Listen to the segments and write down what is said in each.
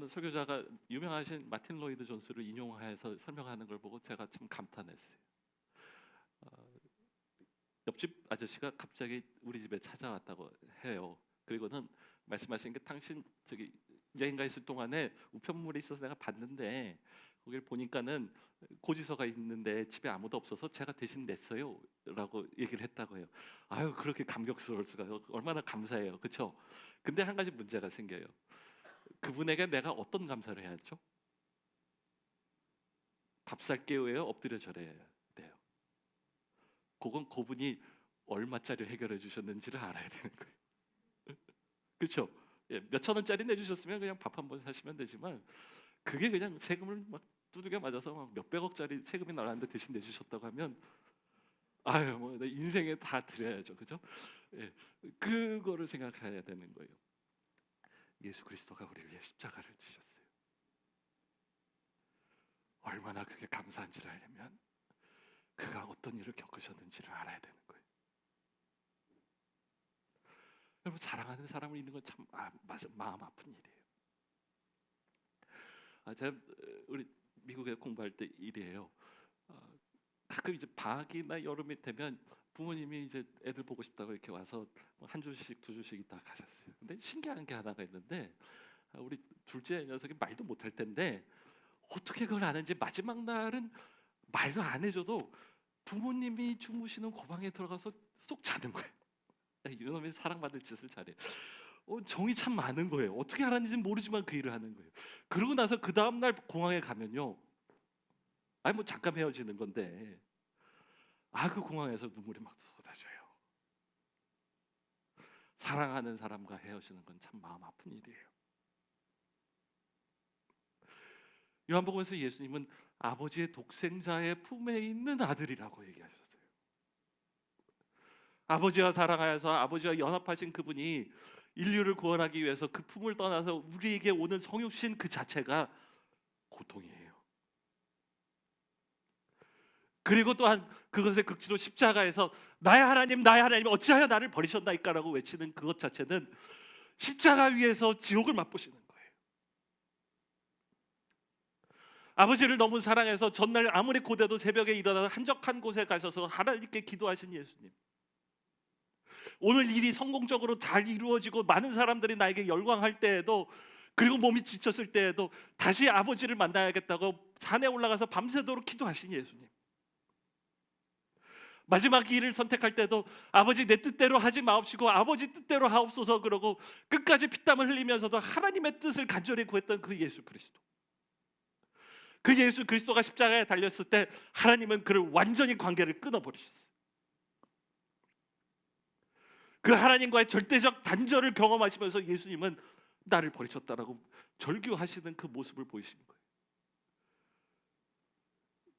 어느 설교자가 유명하신 마틴 로이드 존스를 인용해서 설명하는 걸 보고 제가 참 감탄했어요. 어, 옆집 아저씨가 갑자기 우리 집에 찾아왔다고 해요. 그리고는 말씀하신 게 당신 저기 여행가 있을 동안에 우편물이 있어서 내가 봤는데 거길 보니까는 고지서가 있는데 집에 아무도 없어서 제가 대신 냈어요라고 얘기를 했다고 해요. 아유 그렇게 감격스러울 수가 얼마나 감사해요, 그렇죠? 근데 한 가지 문제가 생겨요. 그분에게 내가 어떤 감사를 해야죠? 밥 살게요예요, 엎드려 절해야 돼요. 그건 그분이 얼마짜리 해결해 주셨는지를 알아야 되는 거예요. 그렇죠? 예, 몇천 원짜리 내주셨으면 그냥 밥 한 번 사시면 되지만 그게 그냥 세금을 막 두들겨 맞아서 막 몇백억짜리 세금이 나왔는데 대신 내주셨다고 하면 아유 뭐내 인생에 다 드려야죠, 그죠? 예, 그거를 생각해야 되는 거예요. 예수 그리스도가 우리를 위해 십자가를 지셨어요. 얼마나 그게 감사한지를 알려면 그가 어떤 일을 겪으셨는지를 알아야 되는 거예요. 여러분 사랑하는 사람을 있는 건참 아, 마음 아픈 일이에요. 아, 제가 어, 우리 미국에 공부할 때 일이에요. 어, 가끔 이제 방학이나 여름이 되면 부모님이 이제 애들 보고 싶다고 이렇게 와서 뭐한 주씩 두 주씩 있다 가셨어요. 근데 신기한 게 하나가 있는데 아, 우리 둘째 녀석이 말도 못할 텐데 어떻게 그걸 아는지 마지막 날은 말도 안 해줘도 부모님이 주무시는 고방에 들어가서 쏙 자는 거예요. 야, 이놈이 사랑받을 짓을 잘해. 어, 정이 참 많은 거예요. 어떻게 알았는지 모르지만 그 일을 하는 거예요. 그러고 나서 그 다음 날 공항에 가면요. 아니 뭐 잠깐 헤어지는 건데 아 그 공항에서 눈물이 막 쏟아져요. 사랑하는 사람과 헤어지는 건 참 마음 아픈 일이에요. 요한복음에서 예수님은 아버지의 독생자의 품에 있는 아들이라고 얘기하셨어요. 아버지와 사랑하여서 아버지와 연합하신 그분이 인류를 구원하기 위해서 그 품을 떠나서 우리에게 오는 성육신 그 자체가 고통이에요. 그리고 또한 그것의 극치로 십자가에서 나의 하나님 나의 하나님 어찌하여 나를 버리셨나이까라고 외치는 그것 자체는 십자가 위에서 지옥을 맛보시는 거예요. 아버지를 너무 사랑해서 전날 아무리 고대도 새벽에 일어나서 한적한 곳에 가셔서 하나님께 기도하신 예수님. 오늘 일이 성공적으로 잘 이루어지고 많은 사람들이 나에게 열광할 때에도 그리고 몸이 지쳤을 때에도 다시 아버지를 만나야겠다고 산에 올라가서 밤새도록 기도하신 예수님. 마지막 길을 선택할 때도 아버지 내 뜻대로 하지 마옵시고 아버지 뜻대로 하옵소서 그러고 끝까지 피땀을 흘리면서도 하나님의 뜻을 간절히 구했던 그 예수 그리스도. 그 예수 그리스도가 십자가에 달렸을 때 하나님은 그를 완전히 관계를 끊어버리셨어요. 그 하나님과의 절대적 단절을 경험하시면서 예수님은 나를 버리셨다라고 절규하시는 그 모습을 보이시는 거예요.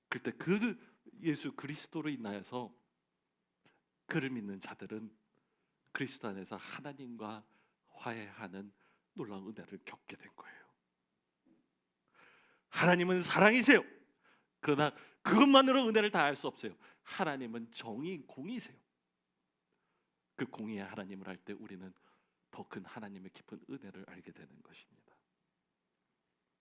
그때 그 예수 그리스도로 인하여서 그를 믿는 자들은 그리스도 안에서 하나님과 화해하는 놀라운 은혜를 겪게 된 거예요. 하나님은 사랑이세요. 그러나 그것만으로 은혜를 다할수 없어요. 하나님은 정의 공이세요. 그 공의의 하나님을 할 때 우리는 더 큰 하나님의 깊은 은혜를 알게 되는 것입니다.